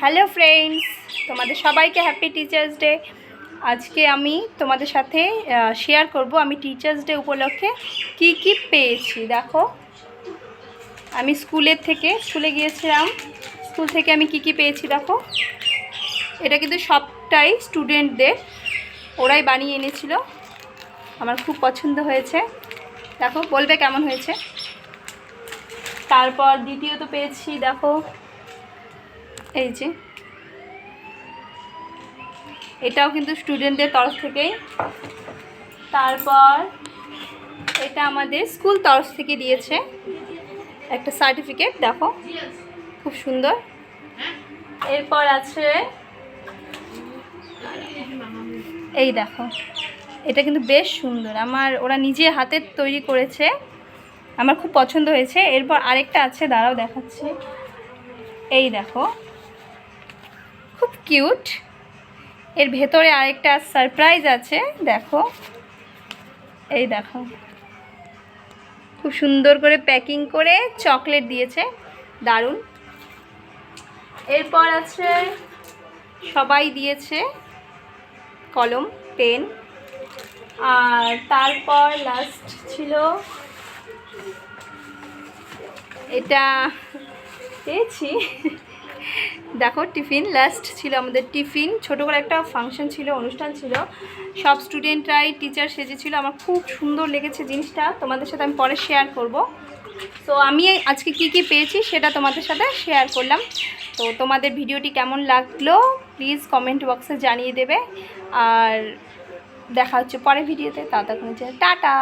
Hello friends তোমাদের সবাইকে happy teachers day আজকে আমি তোমাদের সাথে শেয়ার করব আমি টিচার্স ডে উপলক্ষে কি কি পেয়েছি, দেখো। আমি স্কুলের থেকে, স্কুলে গিয়েছিলাম। স্কুল থেকে আমি কি কি পেয়েছি, দেখো। এটা কিন্তু সবটাই স্টুডেন্টদের ওরাই বানিয়ে এনেছিল। আমার খুব পছন্দ হয়েছে। দেখো, বলবে কেমন হয়েছে। তারপর দ্বিতীয়ত পেয়েছি, দেখো এই যে। এটাও কিন্তু স্টুডেন্টদের তরফ থেকেই। তারপর এটা আমাদের স্কুল তরফ থেকে দিয়েছে। একটা সার্টিফিকেট দেখো। খুব সুন্দর। এরপর আছে এই দেখো। এটা কিন্তু বেশ সুন্দর। আমার, ওরা নিজে হাতে তৈরি করেছে। আমার খুব পছন্দ হয়েছে। এরপর আরেকটা আছে, দাঁড়াও দেখাচ্ছি। এই দেখো। খুব কিউট। এর ভেতরে আরেকটা সারপ্রাইজ আছে, দেখো। এই দেখো। খুব সুন্দর করে প্যাকিং করে চকলেট দিয়েছে, দারুণ। এরপর আছে, সবাই দিয়েছে কলম, পেন। আর তারপর লাস্ট ছিল এটা পেয়েছি। দেখো, টিফিন লাস্ট ছিল আমাদের টিফিন। ছোটো করে একটা ফাংশন ছিল, অনুষ্ঠান ছিল। সব স্টুডেন্টরাই টিচার সেজেছিল। আমার খুব সুন্দর লেগেছে জিনিসটা। তোমাদের সাথে আমি পরে শেয়ার করব। তো আমি আজকে কি কি পেয়েছি সেটা তোমাদের সাথে শেয়ার করলাম। তো তোমাদের ভিডিওটি কেমন লাগল প্লিজ কমেন্ট বক্সে জানিয়ে দেবে। আর দেখা হচ্ছে পরের ভিডিওতে। ততক্ষণ টাটা!